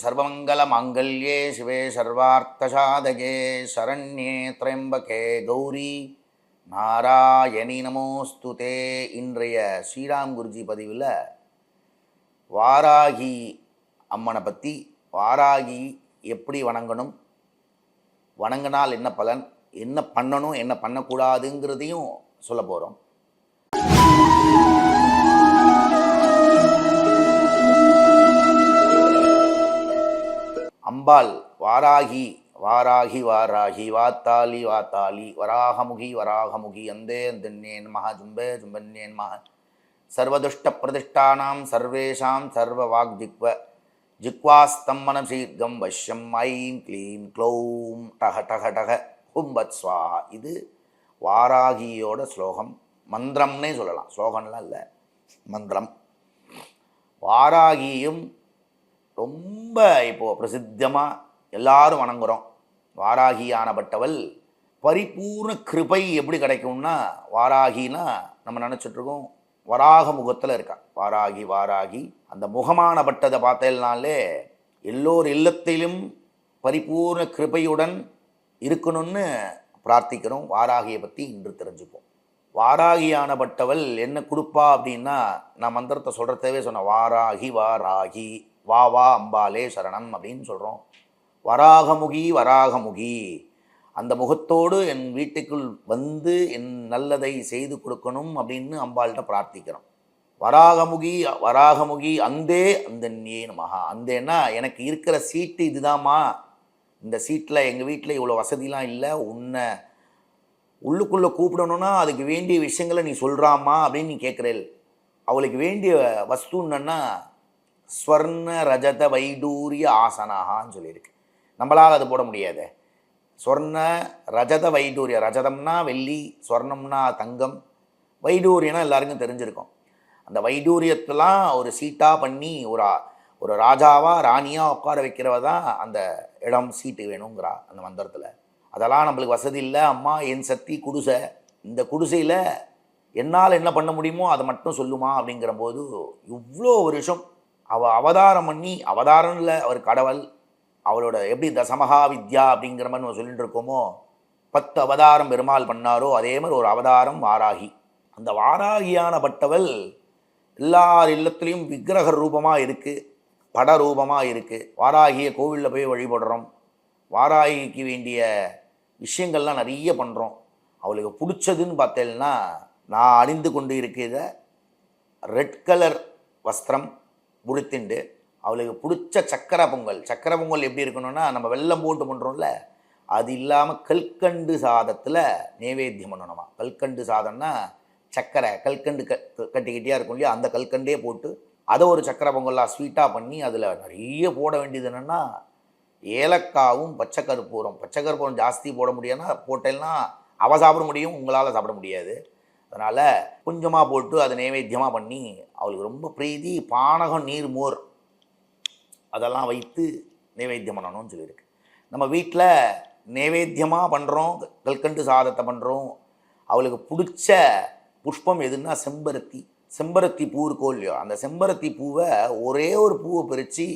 சர்வமங்கல மாங்கல்யே சிவே சர்வார்த்தசாதகே சரண்யே திரம்பகே கௌரி. நாராயணி நமோஸ்து இன்றைய ஸ்ரீராம் குருஜி பதிவில் வாராகி அம்மனை பற்றி வாராகி எப்படி வணங்கணும் வணங்கினால் என்ன பலன் என்ன பண்ணணும் என்ன பண்ணக்கூடாதுங்கிறதையும் சொல்ல போகிறோம் அம்பாள் வாராகி வாராகி வாராகி வாத்தாளி வாத்தாளி வராகமுகி வராகமுகி அந்தே திண்ணேன் மகா ஜும்பே ஜும்பன்னேன் மகா. சர்வதுஷ்ட பிரதிஷ்டானாம் சர்வேஷாம் சர்வ வாக் ஜிக்வ ஜிக்வாஸ்தம் சீர்கம் வஷ்யம் ஐம் க்ளீம் க்ளௌம் டக டக டக ஹும்பத் ஸ்வாஹா. இது வாராகியோட ஸ்லோகம். மந்திரம்னே சொல்லலாம். ஸ்லோகம்லாம் இல்லை. மந்திரம். வாராகியும் ரொம்ப இப்போது பிரசித்தமாக எல்லாரும் வணங்குறோம். வாராகியானப்பட்டவள் பரிபூர்ண கிருபை எப்படி கிடைக்கும்னா வாராகினா நம்ம நினச்சிட்ருக்கோம் வராக முகத்தில் இருக்கா. வாராகி வாராகி அந்த முகமானப்பட்டதை பார்த்தேன்னாலே எல்லோர் இல்லத்திலும் பரிபூர்ண கிருபையுடன் இருக்கணும்னு பிரார்த்திக்கிறோம். வாராகியை பற்றி இன்று தெரிஞ்சுப்போம். வாராகியானப்பட்டவள் என்ன கொடுப்பா அப்படின்னா நான் மந்திரத்தை சொல்கிறதவே சொன்னேன். வாராகி வாராகி. வா வா அம்பாலே சரணம் அப்படின்னு சொல்கிறோம் வராகமுகி வராகமுகி. அந்த முகத்தோடு என் வீட்டுக்குள் வந்து என் நல்லதை செய்து கொடுக்கணும் அப்படின்னு அம்பாள்கிட்ட பிரார்த்திக்கிறோம். வராகமுகி வராகமுகி அந்தே அந்த மகா அந்தேன்னா எனக்கு இருக்கிற சீட்டு இதுதாம்மா. இந்த சீட்டில் எங்கள் வீட்டில் இவ்வளோ வசதிலாம் இல்லை. உன்னை உள்ளுக்குள்ளே கூப்பிடணும்னா அதுக்கு வேண்டிய விஷயங்களை நீ சொல்கிறாமா அப்படின்னு நீ கேட்குறேள். அவளுக்கு வேண்டிய வஸ்து என்னன்னா ஸ்வர்ண ரஜத வைடூரிய ஆசனாகான்னு சொல்லியிருக்கு. நம்மளால் அது போட முடியாது. ஸ்வர்ண ரஜத வைடூரிய ரஜதம்னா வெள்ளி ஸ்வர்ணம்னா தங்கம் வைடூரியனா எல்லாருக்கும் தெரிஞ்சிருக்கும். அந்த வைடூரியத்தெலாம் ஒரு சீட்டாக பண்ணி ஒரு ஒரு ராஜாவாக ராணியாக உட்கார வைக்கிறவ தான் அந்த இடம் சீட்டு வேணுங்கிறா அந்த மந்திரத்தில். அதெல்லாம் நம்மளுக்கு வசதி இல்லை. அம்மா என் சக்தி குடிசை. இந்த குடிசையில் என்னால் என்ன பண்ண முடியுமோ அதை மட்டும் சொல்லுமா அப்படிங்கிற போது இவ்வளோ வருஷம் அவள் அவதாரம் பண்ணி அவதாரம் இல்லை அவர் கடவுள் அவளோட எப்படி தசமகா வித்யா அப்படிங்கிற மாதிரி நம்ம சொல்லிட்டு இருக்கோமோ பத்து அவதாரம் பெருமாள் பண்ணாரோ அதே மாதிரி ஒரு அவதாரம் வாராகி. அந்த வாராகியான பட்டவள் எல்லார் இல்லத்துலேயும் விக்கிரக ரூபமாக இருக்குது பட ரூபமாக இருக்குது வாராகிய கோவிலில் போய் வழிபடுறோம். வாராகிக்கு வேண்டிய விஷயங்கள்லாம் நிறைய பண்ணுறோம் அவளுக்கு பிடிச்சதுன்னு பார்த்தேன்னா நான் அணிந்து கொண்டு இருக்கிற ரெட் கலர் வஸ்திரம் உடுத்திண்டு அவளுக்கு பிடிச்ச சக்கரை பொங்கல். சக்கரை பொங்கல் எப்படி இருக்கணும்னா நம்ம வெல்லம் போட்டு பண்ணுறோம்ல அது இல்லாமல் கல்கண்டு சாதத்தில் நைவேத்தியம் பண்ணணுமா? கல்கண்டு சாதம்னா சக்கரை கல்கண்டு க கட்டிக்கிட்டே இருக்கும் இல்லையா அந்த கல்கண்டே போட்டு அதை ஒரு சக்கரை பொங்கலாக ஸ்வீட்டாக பண்ணி அதில் நிறைய போட வேண்டியது என்னென்னா ஏலக்காவும் பச்சை கருப்பூரம் பச்சை கருப்பூரம் ஜாஸ்தி போட முடியாதுன்னா போட்டேன்னா அவள் சாப்பிட முடியும் உங்களால் சாப்பிட முடியாது. அதனால் கொஞ்சமாக போட்டு அதை நைவேத்தியமாக பண்ணி அவளுக்கு ரொம்ப பிரீதி பானகம் நீர் மோர் அதெல்லாம் வைத்து நைவேத்தியம் பண்ணணும்னு சொல்லியிருக்கு. நம்ம வீட்டில் நைவேத்தியமாக பண்ணுறோம் கல்கண்டு சாதத்தை பண்ணுறோம் அவளுக்கு பிடிச்ச புஷ்பம் எதுன்னா செம்பருத்தி செம்பருத்தி பூ இருக்கோ இல்லையோ அந்த செம்பருத்தி பூவை ஒரே ஒரு பூவை பறித்து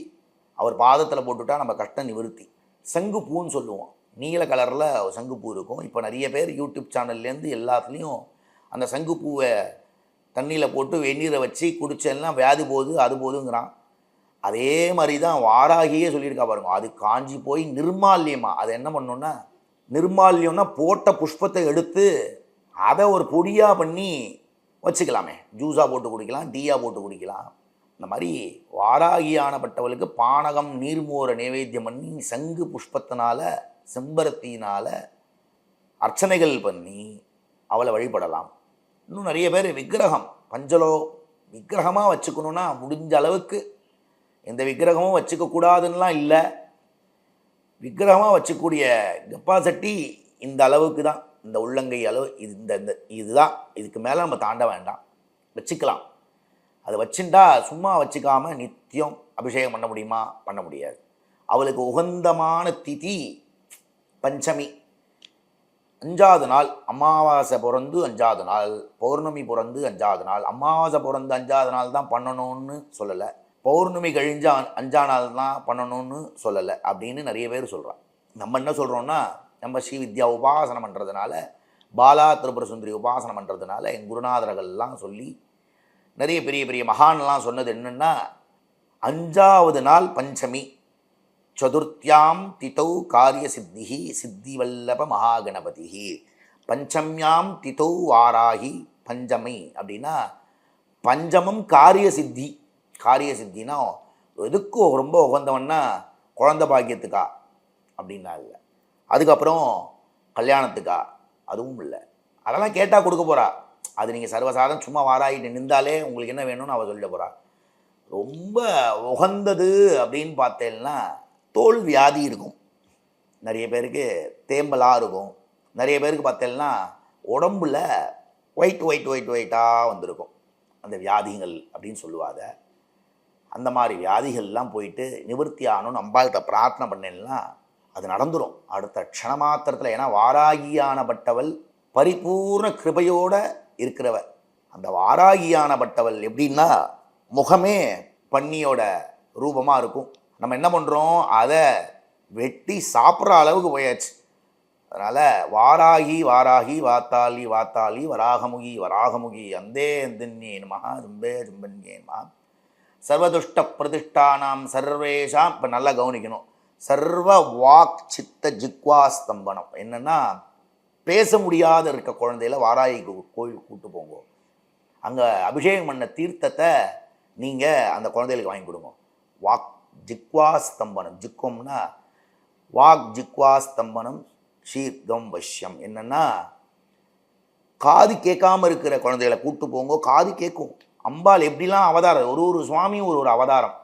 அவர் பாதத்தில் போட்டுட்டா நம்ம கஷ்டம் நிவர்த்தி. சங்கு பூன்னு சொல்லுவோம். நீல கலரில் சங்கு பூ இருக்கும். இப்போ நிறைய பேர் யூடியூப் சேனல்லேருந்து எல்லாத்துலேயும் அந்த சங்கு பூவை தண்ணியில் போட்டு வெந்நீரை வச்சு குடிச்செல்லாம் வியாதி போகுது அது போதுங்கிறான். அதே மாதிரி தான் வாராகியே சொல்லியிருக்கா பாருங்க. அது காஞ்சி போய் நிர்மால்யமா. அதை என்ன பண்ணோன்னா நிர்மால்யம்னா போட்ட புஷ்பத்தை எடுத்து அதை ஒரு பொடியாக பண்ணி வச்சுக்கலாமே. ஜூஸாக போட்டு குடிக்கலாம் டீயாக போட்டு குடிக்கலாம். இந்த மாதிரி வாராகியானப்பட்டவளுக்கு பானகம் நீர்மோர நைவேத்தியம் பண்ணி சங்கு புஷ்பத்தினால செம்பருத்தினால் அர்ச்சனைகள் பண்ணி அவளை வழிபடலாம். இன்னும் நிறைய பேர் விக்கிரகம் பஞ்சலோ விக்கிரகமாக வச்சுக்கணுன்னா முடிஞ்ச அளவுக்கு எந்த விக்கிரகமும் வச்சுக்கக்கூடாதுன்னெலாம் இல்லை. விக்கிரகமாக வச்சுக்கூடிய கெப்பாசிட்டி இந்த அளவுக்கு தான். இந்த உள்ளங்கை அளவு இது இந்த இந்த இதுதான். இதுக்கு மேலே நம்ம தாண்ட வேண்டாம். வச்சுக்கலாம். அதை வச்சுட்டா சும்மா வச்சுக்காமல் நித்தியம் அபிஷேகம் பண்ண முடியுமா? பண்ண முடியாது. அவளுக்கு உகந்தமான திதி பஞ்சமி. அஞ்சாவது நாள் அமாவாசை பிறந்து அஞ்சாவது நாள் பௌர்ணமி பிறந்து அஞ்சாவது நாள். அமாவாசை பிறந்து அஞ்சாவது நாள் தான் பண்ணணும்னு சொல்லலை. பௌர்ணமி கழிஞ்ச அஞ்சா நாள் தான் பண்ணணும்னு சொல்லலை அப்படின்னு நிறைய பேர் சொல்கிறான் நம்ம என்ன சொல்கிறோன்னா நம்ம ஸ்ரீ வித்யா உபாசனம் பண்ணுறதுனால பாலா திரிபுர சுந்தரி உபாசனம் பண்ணுறதுனால என் குருநாதர்கள்லாம் சொல்லி நிறைய பெரிய பெரிய மகான்லாம் சொன்னது என்னென்னா அஞ்சாவது நாள் பஞ்சமி. சதுர்த்தியாம் திதௌ காரிய சித்திஹி சித்திவல்லப மகாகணபதிஹி. பஞ்சம்யாம் திதௌ வாராகி பஞ்சமை அப்படின்னா பஞ்சமம் காரிய சித்தி காரிய சித்தினா எதுக்கு ரொம்ப உகந்தவன்னா குழந்த பாக்கியத்துக்கா அப்படின்னா இல்லை அதுக்கப்புறம் கல்யாணத்துக்கா அதுவும் இல்லை. அதெல்லாம் கேட்டால் கொடுக்க போகிறா அது நீங்கள் சர்வசாதம் சும்மா வாராகிட்டு நின்றாலே உங்களுக்கு என்ன வேணும்னு அவள் சொல்ல போகிறா ரொம்ப உகந்தது அப்படின்னு பார்த்தேன்னா தோல் வியாதி இருக்கும். நிறைய பேருக்கு தேம்பலாக இருக்கும். நிறைய பேருக்கு பார்த்தேன்னா உடம்புல ஒயிட் ஒயிட் ஒயிட் ஒயிட்டாக வந்திருக்கும். அந்த வியாதிகள் அப்படின்னு சொல்லுவாங்க. அந்த மாதிரி வியாதிகள்லாம் போயிட்டு நிவர்த்தி ஆகணும்னு அம்பாள்கிட்ட பிரார்த்தனை பண்ணேன்னா அது நடந்துடும் அடுத்த க்ஷணமாத்திரத்தில் ஏன்னா வாராகியானப்பட்டவள் பரிபூர்ண கிருபையோட இருக்கிறவ. அந்த வாராகியானப்பட்டவள் எப்படின்னா முகமே பன்னியோட ரூபமாக இருக்கும். நம்ம என்ன பண்ணுறோம் அதை வெட்டி சாப்பிட்ற அளவுக்கு போயாச்சு. அதனால் வாராகி வாராகி வாத்தாளி வாத்தாளி வராகமுகி வராகமுகி அந்தே அந்தன்யேன் மகா தும்பே தும்பன்யே மகா சர்வதுஷ்ட பிரதிஷ்டானாம் சர்வேஷாம். இப்போ நல்லா கவனிக்கணும். சர்வ வாக் சித்த ஜிக்வா ஸ்தம்பனம் என்னென்னா பேச முடியாத இருக்க குழந்தையில வாராகி கோயில் கூட்டு போங்க. அங்கே அபிஷேகம் பண்ண தீர்த்தத்தை நீங்கள் அந்த குழந்தைகளுக்கு வாங்கி கொடுங்க. வாக் ஜிக்வா ஸ்தம்பனம் ஜிக்கும்னா வாக் ஜிக்வா ஸ்தம்பனம் ஷீர்கம் வஷ்யம். என்னென்னா காது கேட்காம இருக்கிற குழந்தைகளை கூப்பிட்டு போங்க காது கேட்கும். அம்பாள் எப்படிலாம் அவதாரம் ஒரு ஒரு சுவாமியும் ஒரு ஒரு அவதாரம்.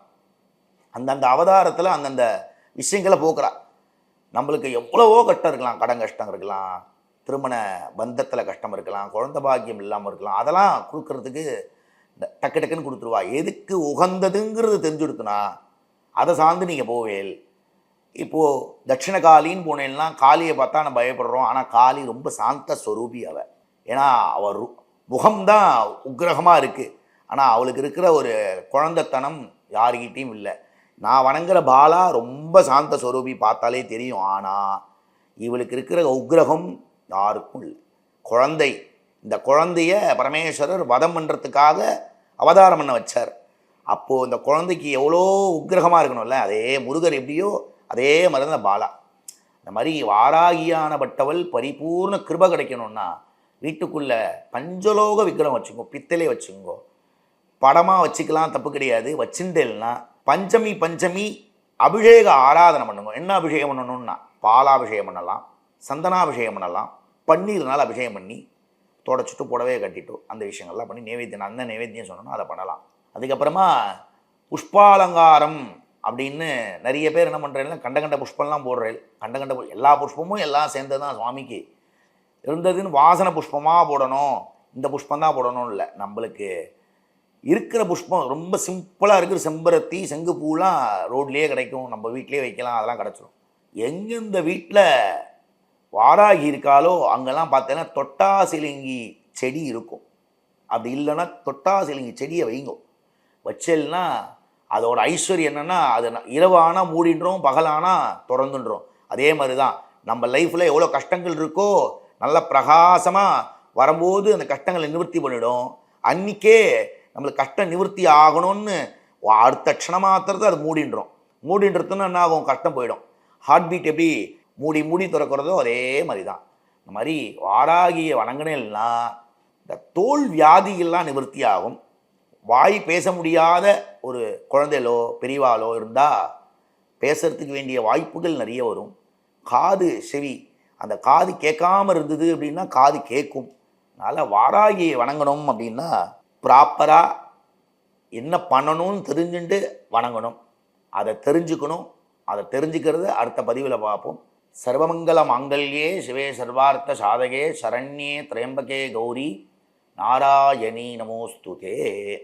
அந்தந்த அவதாரத்தில் அந்தந்த விஷயங்களை போக்குறா. நம்மளுக்கு எவ்வளவோ கஷ்டம் இருக்கலாம் கடன் கஷ்டம் இருக்கலாம் திருமண பந்தத்தில் கஷ்டம் இருக்கலாம் குழந்த பாக்கியம் இல்லாமல் இருக்கலாம். அதெல்லாம் கொடுக்கறதுக்கு டக்கு டக்குன்னு கொடுத்துருவா. எதுக்கு உகந்ததுங்கிறது தெரிஞ்சு கொடுத்துனா அதை சார்ந்து நீங்கள் போவேல் இப்போது தட்சிண காளின்னு போனேன்னா காளியை பார்த்தா நம்ம பயப்படுறோம். ஆனால் காளி ரொம்ப சாந்த ஸ்வரூபி அவள் ஏன்னா அவர் முகம்தான் உக்கிரகமாக இருக்குது ஆனால் அவளுக்கு இருக்கிற ஒரு குழந்தைத்தனம் யாருக்கிட்டேயும் இல்லை. நான் வணங்குற பாலா ரொம்ப சாந்த ஸ்வரூபி பார்த்தாலே தெரியும். ஆனால் இவளுக்கு இருக்கிற உக்கிரகம் யாருக்கும் இல்லை. குழந்தை இந்த குழந்தைய பரமேஸ்வரர் வதம் பண்ணுறதுக்காக அவதாரம் பண்ண வச்சார். அப்போது இந்த குழந்தைக்கு எவ்வளோ உக்கிரகமாக இருக்கணும்ல? அதே முருகர் எப்படியோ அதே மாதிரி தான் பாலா. இந்த மாதிரி வாராகியானப்பட்டவள் பரிபூர்ண கிருப கிடைக்கணும்னா வீட்டுக்குள்ளே பஞ்சலோக விக்கிரம் வச்சுக்கோ பித்தளை வச்சுங்கோ படமாக வச்சுக்கலாம் தப்பு கிடையாது. வச்சுட்டேன்னா பஞ்சமி பஞ்சமி அபிஷேக ஆராதனை பண்ணுங்க. என்ன அபிஷேகம் பண்ணணும்னா? பாலாபிஷேகம் பண்ணலாம் சந்தனாபிஷேகம் பண்ணலாம் பன்னீர்னால் அபிஷேகம் பண்ணி தொடச்சிட்டு புடவையை கட்டிட்டு அந்த விஷயங்கள்லாம் பண்ணி நைவேத்தியம் அந்த நைவேத்தியம் சொன்னோன்னா அதை பண்ணலாம். அதுக்கப்புறமா புஷ்பாலங்காரம் அப்படின்னு நிறைய பேர் என்ன பண்ணுறேன்னா கண்ட கண்ட புஷ்பம்லாம் போடுறேன். கண்ட கண்ட பு- எல்லா புஷ்பமும் எல்லாம் சேர்ந்தது தான் சுவாமிக்கு. இருந்ததுன்னு வாசனை புஷ்பமாக போடணும். இந்த புஷ்பம் தான் போடணும் இல்லை. நம்மளுக்கு இருக்கிற புஷ்பம் ரொம்ப சிம்பிளாக இருக்கிற செம்பருத்தி செங்குப்பூலாம் ரோட்லேயே கிடைக்கும். நம்ம வீட்லேயே வைக்கலாம். அதெல்லாம் கிடச்சிரும். எங்கே இந்த வீட்டில் வாராகி இருக்காலோ அங்கெல்லாம் பார்த்தீங்கன்னா தொட்டாசிலிங்கி செடி இருக்கும். அப்படி இல்லைன்னா தொட்டாசிலிங்கி செடியை வைங்கோ. வச்சல்னா அதோட ஐஸ்வர்யம் என்னென்னா அது இரவு ஆனால் மூடின்றோம் பகலானா திறந்துன்றோம். அதே மாதிரி தான் நம்ம லைஃப்பில் எவ்வளோ கஷ்டங்கள் இருக்கோ நல்ல பிரகாசமாக வரும்போது அந்த கஷ்டங்களை நிவர்த்தி பண்ணிடும். அன்றைக்கே நம்மளுக்கு கஷ்டம் நிவர்த்தி ஆகணும்னு வா- அடுத்த க்ஷணமாத்திரத்தை அது மூடின்றோம். மூடின்றதுன்னா என்ன ஆகும்? கஷ்டம் போயிடும். ஹார்ட் பீட் எப்படி மூடி மூடி திறக்கிறதோ அதே மாதிரி தான் இந்த மாதிரி வாராகிய வணங்கினேன்னா இந்த தோல் வியாதிகள்லாம் நிவர்த்தி ஆகும். வாய் பேச முடியாத ஒரு குழந்தைகளோ பெரியவாளோ இருந்தால் பேசுறதுக்கு வேண்டிய வாய்ப்புகள் நிறைய வரும். காது செவி அந்த காது கேட்காம இருந்தது அப்படின்னா காது கேட்கும். அதனால் வாராகியை வணங்கணும் அப்படின்னா ப்ராப்பராக என்ன பண்ணணும்னு தெரிஞ்சுட்டு வணங்கணும். அதை தெரிஞ்சுக்கணும். அதை தெரிஞ்சுக்கிறது அடுத்த பதிவில் பார்ப்போம். சர்வமங்கல மாங்கல்யே சிவே சர்வார்த்த சாதகே சரண்யே திரையம்பகே கௌரி நாராயணி நமோஸ்துதே.